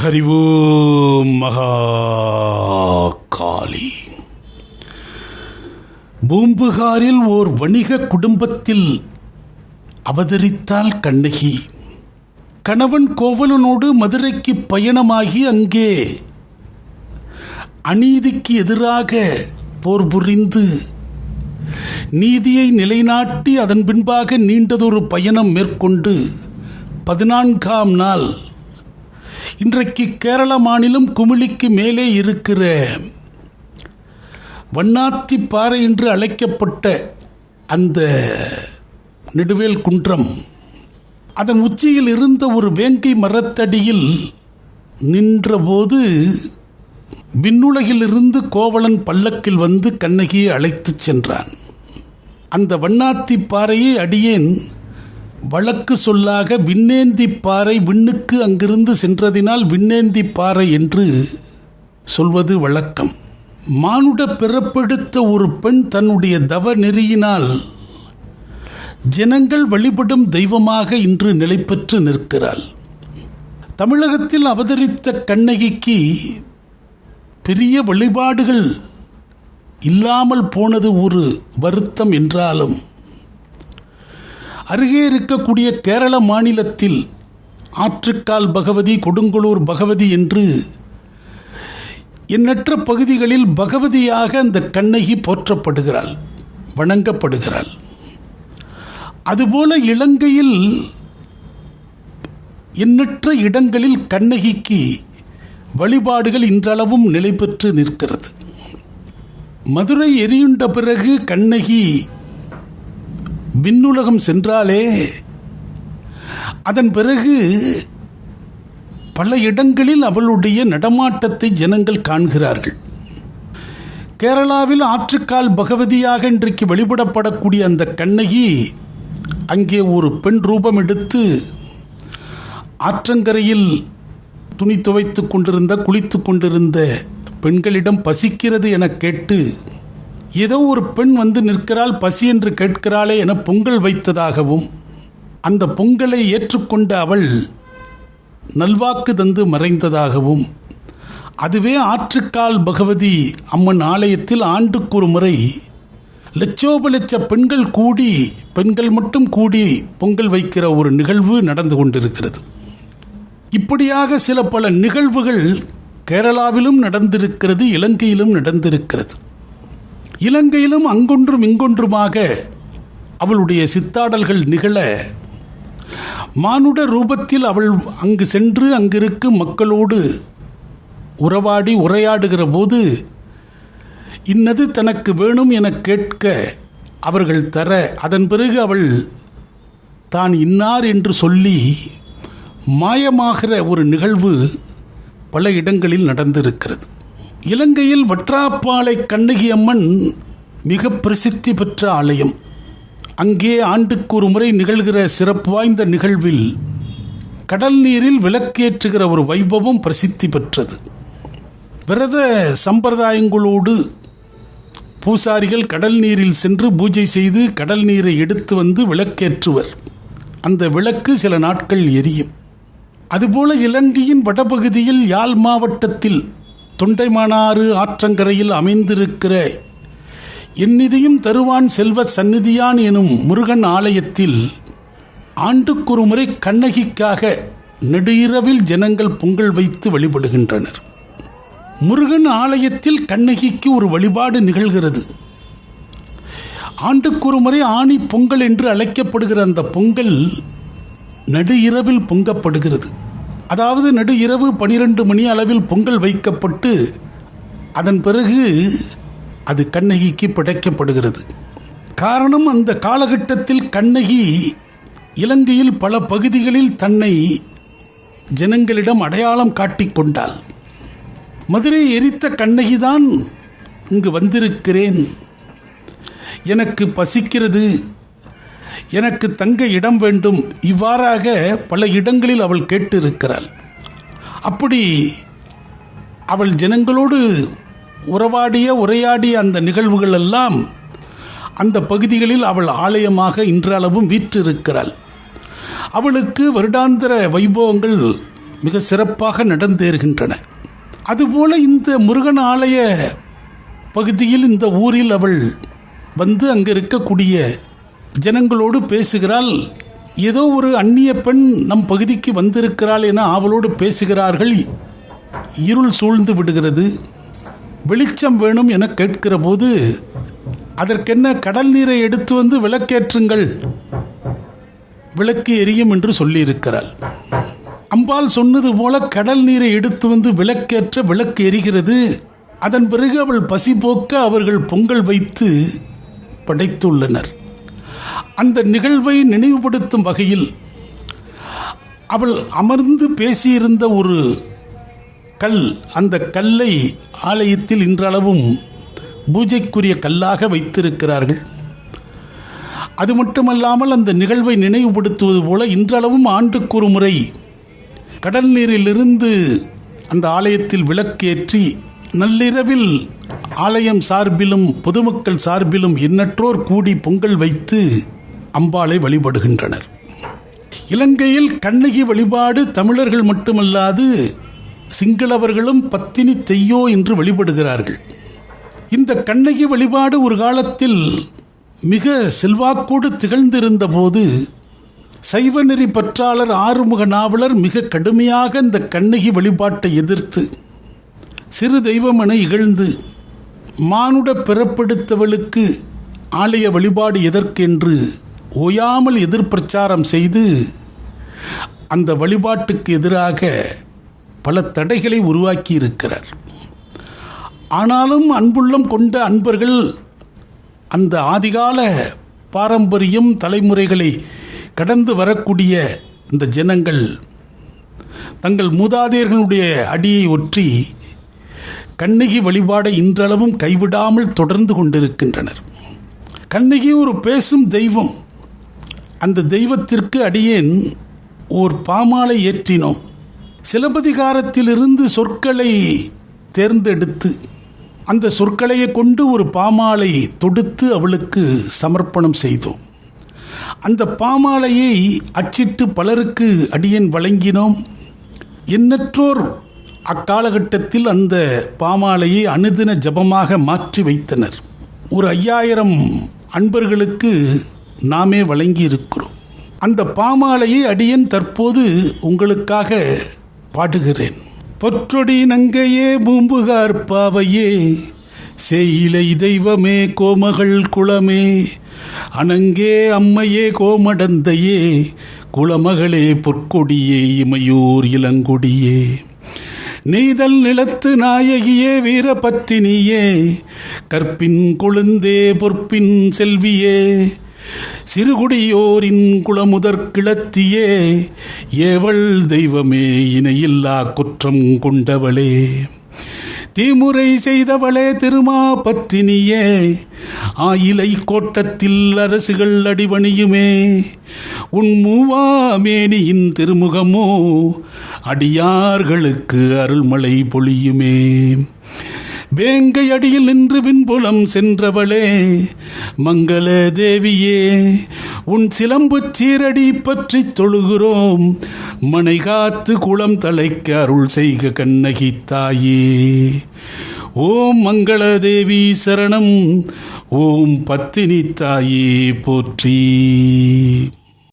ஹரிவோம் மகா காளி பூம்புகாரில் ஓர் வணிக குடும்பத்தில் அவதரித்தாள் கண்ணகி. கணவன் கோவலனோடு மதுரைக்கு பயணமாகி அங்கே அநீதிக்கு எதிராக போர் புரிந்து நீதியை நிலைநாட்டி அதன் பின்பாக நீண்டதொரு பயணம் மேற்கொண்டு பதினான்காம் நாள் இன்றைக்கு கேரள மாநிலம் குமிழிக்கு மேலே இருக்கிற வண்ணாத்தி பாறை என்று அழைக்கப்பட்ட அந்த நெடுவேல் குன்றம் அதன் உச்சியில் இருந்த ஒரு வேங்கை மரத்தடியில் நின்றபோது விண்ணுலகிலிருந்து கோவலன் பல்லக்கில் வந்து கண்ணகியை அழைத்துச் சென்றான். அந்த வண்ணாத்தி பாறையை அடியேன் வழக்கு சொல்லாக விண்ணேந்தி பாறை விண்ணுக்கு அங்கிருந்து சென்றதினால் விண்ணேந்தி பாறை என்று சொல்வது வழக்கம். மானுட பிறப்பெடுத்த ஒரு பெண் தன்னுடைய தவ நெறியினால் ஜனங்கள் வழிபடும் தெய்வமாக இன்று நிலை பெற்று நிற்கிறாள். தமிழகத்தில் அவதரித்த கண்ணகிக்கு பெரிய வழிபாடுகள் இல்லாமல் போனது ஒரு வருத்தம் என்றாலும் அருகே இருக்கக்கூடிய கேரள மாநிலத்தில் ஆற்றுக்கால் பகவதி கொடுங்கலூர் பகவதி என்று எண்ணற்ற பகுதிகளில் பகவதியாக அந்த கண்ணகி போற்றப்படுகிறாள் வணங்கப்படுகிறாள். அதுபோல இலங்கையில் எண்ணற்ற இடங்களில் கண்ணகிக்கு வழிபாடுகள் இன்றளவும் நிலை பெற்று நிற்கிறது. மதுரை எரியுண்ட பிறகு கண்ணகி விண்ணுலகம் சென்றாலே அதன் பிறகு பல இடங்களில் அவளுடைய நடமாட்டத்தை ஜனங்கள் காண்கிறார்கள். கேரளாவில் ஆற்றுக்கால் பகவதியாக இன்றைக்கு வழிபடப்படக்கூடிய அந்த கண்ணகி அங்கே ஒரு பெண் ரூபம் எடுத்து ஆற்றங்கரையில் துணி துவைத்து கொண்டிருந்த குளித்து கொண்டிருந்த பெண்களிடம் பசிக்கிறது என கேட்டு ஏதோ ஒரு பெண் வந்து நிற்கிறாள் பசி என்று கேட்கிறாளே என பொங்கல் வைத்ததாகவும் அந்த பொங்கலை ஏற்றுக்கொண்ட அவள் நல்வாக்கு தந்து மறைந்ததாகவும் அதுவே ஆற்றுக்கால் பகவதி அம்மன் ஆலயத்தில் ஆண்டுக்கு ஒரு முறை லட்சோப லட்ச பெண்கள் கூடி பெண்கள் மட்டும் கூடி பொங்கல் வைக்கிற ஒரு நிகழ்வு நடந்து கொண்டிருக்கிறது. இப்படியாக சில பல நிகழ்வுகள் கேரளாவிலும் நடந்திருக்கிறது இலங்கையிலும் நடந்திருக்கிறது. இலங்கையிலும் அங்கொன்றும் இங்கொன்றுமாக அவளுடைய சித்தாடல்கள் நிகழ மானுட ரூபத்தில் அவள் அங்கு சென்று அங்கிருக்கும் மக்களோடு உறவாடி உரையாடுகிற போது இன்னது தனக்கு வேணும் என கேட்க அவர்கள் தர அதன் பிறகு அவள் தான் இன்னார் என்று சொல்லி மாயமாகிற ஒரு நிகழ்வு பல இடங்களில் நடந்திருக்கிறது. இலங்கையில் வற்றாப்பாலை கண்ணகி அம்மன் மிக பிரசித்தி பெற்ற ஆலயம். அங்கே ஆண்டுக்கு ஒரு முறை நிகழ்கிற சிறப்பு வாய்ந்த நிகழ்வில் கடல் நீரில் விளக்கேற்றுகிற ஒரு வைபவம் பிரசித்தி பெற்றது. விரத சம்பிரதாயங்களோடு பூசாரிகள் கடல் நீரில் சென்று பூஜை செய்து கடல் நீரை எடுத்து வந்து விளக்கேற்றுவர். அந்த விளக்கு சில நாட்கள் எரியும். அதுபோல இலங்கையின் வடபகுதியில் யாழ் மாவட்டத்தில் தொண்டைமானாறு ஆற்றங்கரையில் அமைந்திருக்கிற எந்நிதியும் தருவான் செல்வ சந்நிதியான் எனும் முருகன் ஆலயத்தில் ஆண்டுக்கொரு முறை கண்ணகிக்காக நெடுஇரவில் ஜனங்கள் பொங்கல் வைத்து வழிபடுகின்றனர். முருகன் ஆலயத்தில் கண்ணகிக்கு ஒரு வழிபாடு நிகழ்கிறது. ஆண்டுக்கொரு முறை ஆணி பொங்கல் என்று அழைக்கப்படுகிற அந்த பொங்கல் நடு இரவில் பொங்கப்படுகிறது. அதாவது நடு இரவு பனிரெண்டு மணி அளவில் பொங்கல் வைக்கப்பட்டு அதன் பிறகு அது கண்ணகிக்கு படைக்கப்படுகிறது. காரணம் அந்த காலகட்டத்தில் கண்ணகி இலங்கையில் பல பகுதிகளில் தன்னை ஜனங்களிடம் அடையாளம் காட்டிக்கொண்டாள் மதுரை எரித்த கண்ணகிதான் இங்கு வந்திருக்கிறேன். எனக்கு பசிக்கிறது. எனக்கு தங்க இடம் வேண்டும். இவ்வாறாக பல இடங்களில் அவள் கேட்டிருக்கிறாள். அப்படி அவள் ஜனங்களோடு உறவாடிய உரையாடிய அந்த நிகழ்வுகள் எல்லாம் அந்த பகுதிகளில் அவள் ஆலயமாக இன்றளவும் வீற்றிருக்கிறாள். அவளுக்கு வருடாந்திர வைபவங்கள் மிக சிறப்பாக நடந்தேறுகின்றன. அதுபோல இந்த முருகன் ஆலய பகுதியில் இந்த ஊரில் அவள் வந்து அங்கு இருக்கக்கூடிய ஜனங்களோடு பேசுகிறாள். ஏதோ ஒரு அந்நிய பெண் நம் பகுதிக்கு வந்திருக்கிறாள் என ஆவலோடு பேசுகிறார்கள். இருள் சூழ்ந்து விடுகிறது. வெளிச்சம் வேணும் என கேட்கிற போது அதற்கென்ன கடல் நீரை எடுத்து வந்து விளக்கேற்றுங்கள். விளக்கு எரியும் என்று சொல்லியிருக்கிறாள். அம்பாள் சொன்னது போல கடல் நீரை எடுத்து வந்து விளக்கேற்ற விளக்கு எரிகிறது. அதன் பிறகு அவள் பசி போக்க அவர்கள் பொங்கல் வைத்து படைத்துள்ளனர். அந்த நிகழ்வை நினைவுபடுத்தும் வகையில் அவள் அமர்ந்து பேசியிருந்த ஒரு கல் அந்த கல்லை ஆலயத்தில் இன்றளவும் பூஜைக்குரிய கல்லாக வைத்திருக்கிறார்கள். அது மட்டுமல்லாமல் அந்த நிகழ்வை நினைவுபடுத்துவது போல இன்றளவும் ஆண்டுக்கு ஒரு முறை கடல் நீரிலிருந்து அந்த ஆலயத்தில் விளக்கேற்றி நள்ளிரவில் ஆலயம் சார்பிலும் பொதுமக்கள் சார்பிலும் எண்ணற்றோர் கூடி பொங்கல் வைத்து அம்பாளை வழிபடுகின்றனர். இலங்கையில் கண்ணகி வழிபாடு தமிழர்கள் மட்டுமல்லாது சிங்களவர்களும் பத்தினி தெய்யோ என்று வழிபடுகிறார்கள். இந்த கண்ணகி வழிபாடு ஒரு காலத்தில் மிக செல்வாக்கோடு திகழ்ந்திருந்த போது சைவநெறி பற்றாளர் ஆறுமுக நாவலர் மிக கடுமையாக இந்த கண்ணகி வழிபாட்டை எதிர்த்து சிறு தெய்வமென இகழ்ந்து மானுட பிறப்படுத்தவளுக்கு ஆலய வழிபாடு எதற்கென்று ஓயாமல் எதிர்பிரச்சாரம் செய்து அந்த வழிபாட்டுக்கு எதிராக பல தடைகளை உருவாக்கி இருக்கிறார் ஆனாலும் அன்புள்ளம் கொண்ட அன்பர்கள் அந்த ஆதிகால பாரம்பரியம் தலைமுறைகளை கடந்து வரக்கூடிய இந்த ஜனங்கள் தங்கள் மூதாதையர்களுடைய அடியை ஒற்றி கண்ணகி வழிபாடை இன்றளவும் கைவிடாமல் தொடர்ந்து கொண்டிருக்கின்றனர். கண்ணகி ஒரு பேசும் தெய்வம். அந்த தெய்வத்திற்கு அடியேன் ஓர் பாமாலை ஏற்றினோம். சிலப்பதிகாரத்திலிருந்து சொற்களை தேர்ந்தெடுத்து அந்த சொற்களையே கொண்டு ஒரு பாமாலை தொடுத்து அவளுக்கு சமர்ப்பணம் செய்தோம். அந்த பாமாலையை அச்சிட்டு பலருக்கு அடியேன் வழங்கினோம். எண்ணற்றோர் அக்காலகட்டத்தில் அந்த பாமாலையை அனுதின ஜபமாக மாற்றி வைத்தனர். ஒரு ஐயாயிரம் அன்பர்களுக்கு நாமே வழங்கி இருக்கிறோம் அந்த பாமாலையை அடியன் தற்போது உங்களுக்காக பாடுகிறேன். பொற்றொடி நங்கையே பூம்புகார் பாவையே செய்யிலை தெய்வமே கோமகள் குளமே அனங்கே அம்மையே கோமடந்தையே குளமகளே பொற்கொடியே இமையூர் இளங்கொடியே. நீதல் நிலத்து நாயகியே வீரபத்தினியே கற்பின் கொழுந்தே பொற்பின் செல்வியே சிறுகுடியோரின் குளமுதற் கிளத்தியே ஏவள் தெய்வமே இணையில்லா குற்றம் கொண்டவளே. தீமுறை செய்தவளே திருமா பத்தினியே ஆயிலை கோட்டத்தில் அரசுகள் அடிபணியுமே. உன் மூவாமேனியின் திருமுகமோ. அடியார்களுக்கு அருள்மலை பொழியுமே. வேங்கை அடியில் நின்று விண்புலம் சென்றவளே மங்கள தேவியே உன் சிலம்பு சீரடி பற்றி தொழுகிறோம். மனை காத்து குளம் தலைக்க அருள் செய்க கண்ணகி தாயே. ஓம் மங்கள தேவி சரணம் ஓம் பத்தினி தாயே போற்றி.